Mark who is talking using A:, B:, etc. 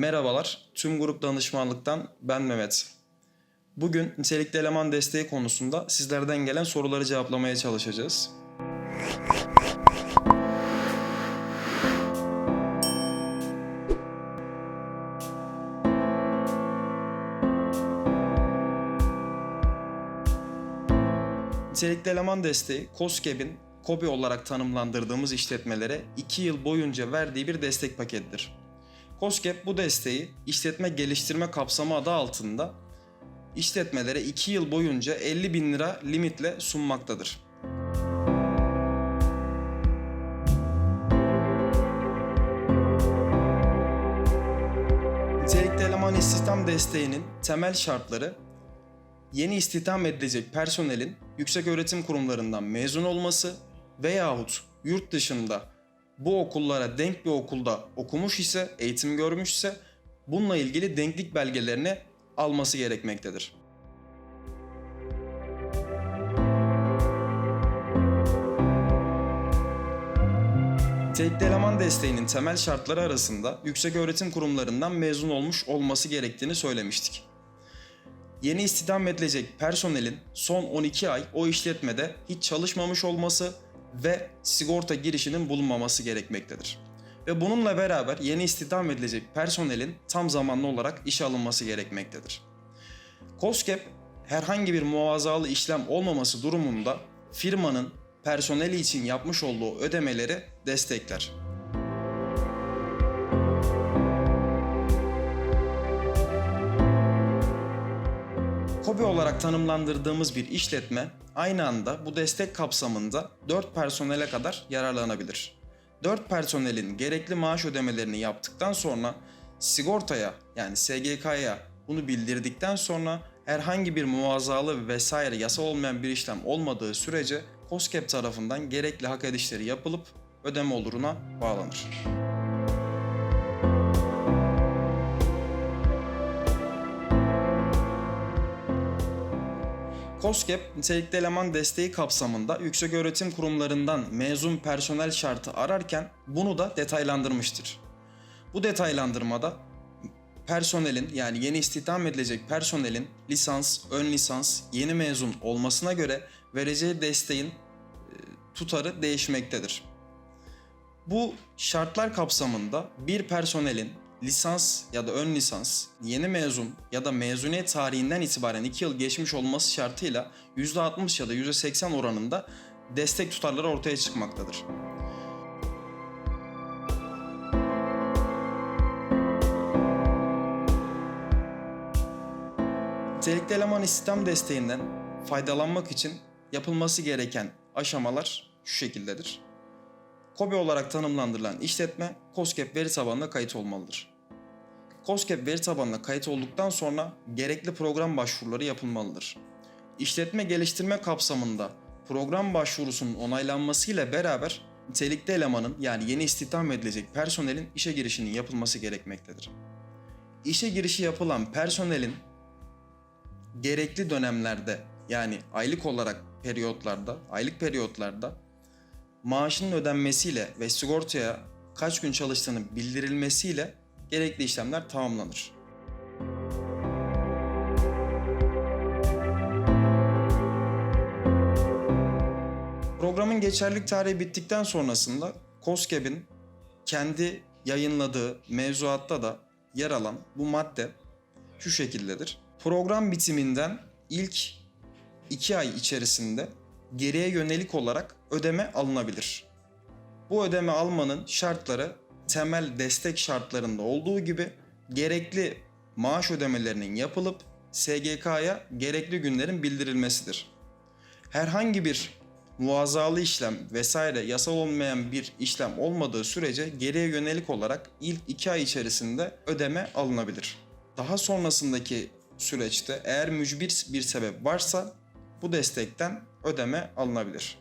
A: Merhabalar, tüm grup danışmanlıktan ben Mehmet. Bugün nitelikli eleman desteği konusunda sizlerden gelen soruları cevaplamaya çalışacağız. Nitelikli eleman desteği, COSGAP'in KOBİ olarak tanımlandırdığımız işletmelere 2 yıl boyunca verdiği bir destek paketidir. COSGAP bu desteği işletme geliştirme kapsamı adı altında işletmelere 2 yıl boyunca 50 bin lira limitle sunmaktadır. Nitelikli eleman istihdam desteğinin temel şartları yeni istihdam edilecek personelin yüksek öğretim kurumlarından mezun olması veyahut yurt dışında bu okullara denk bir okulda okumuş ise, eğitim görmüşse bununla ilgili denklik belgelerini alması gerekmektedir. Nitelikli eleman desteğinin temel şartları arasında yüksek öğretim kurumlarından mezun olmuş olması gerektiğini söylemiştik. Yeni istihdam edilecek personelin son 12 ay o işletmede hiç çalışmamış olması ve sigorta girişinin bulunmaması gerekmektedir. Ve bununla beraber yeni istihdam edilecek personelin tam zamanlı olarak işe alınması gerekmektedir. COSGAP herhangi bir muazzalı işlem olmaması durumunda firmanın personeli için yapmış olduğu ödemeleri destekler. Kobi olarak tanımlandırdığımız bir işletme aynı anda bu destek kapsamında 4 personele kadar yararlanabilir. 4 personelin gerekli maaş ödemelerini yaptıktan sonra sigortaya yani SGK'ya bunu bildirdikten sonra herhangi bir muazzalı vesaire yasal olmayan bir işlem olmadığı sürece COSGAP tarafından gerekli hak edişleri yapılıp ödeme oluruna bağlanır. COSGAP, nitelikli eleman desteği kapsamında yüksek öğretim kurumlarından mezun personel şartı ararken bunu da detaylandırmıştır. Bu detaylandırmada personelin yani yeni istihdam edilecek personelin lisans, ön lisans, yeni mezun olmasına göre vereceği desteğin e, tutarı değişmektedir. Bu şartlar kapsamında bir personelin lisans ya da ön lisans, yeni mezun ya da mezuniyet tarihinden itibaren 2 yıl geçmiş olması şartıyla %60 ya da %80 oranında destek tutarları ortaya çıkmaktadır. Nitelikli eleman istihdam desteğinden faydalanmak için yapılması gereken aşamalar şu şekildedir. KOBİ olarak tanımlandırılan işletme COSGAP veri tabanına kayıt olmalıdır. COSGAP veri tabanına kayıt olduktan sonra gerekli program başvuruları yapılmalıdır. İşletme geliştirme kapsamında program başvurusunun onaylanmasıyla beraber nitelikli elemanın yani yeni istihdam edilecek personelin işe girişinin yapılması gerekmektedir. İşe girişi yapılan personelin gerekli dönemlerde yani aylık olarak periyotlarda, aylık periyotlarda maaşının ödenmesiyle ve sigortaya kaç gün çalıştığını bildirilmesiyle gerekli işlemler tamamlanır. Programın geçerlilik tarihi bittikten sonrasında COSGAP'in kendi yayınladığı mevzuatta da yer alan bu madde şu şekildedir. Program bitiminden ilk 2 ay içerisinde geriye yönelik olarak ödeme alınabilir. Bu ödeme almanın şartları temel destek şartlarında olduğu gibi gerekli maaş ödemelerinin yapılıp SGK'ya gerekli günlerin bildirilmesidir. Herhangi bir muazzalı işlem vesaire yasal olmayan bir işlem olmadığı sürece geriye yönelik olarak ilk 2 ay içerisinde ödeme alınabilir. Daha sonrasındaki süreçte eğer mücbir bir sebep varsa bu destekten ödeme alınabilir.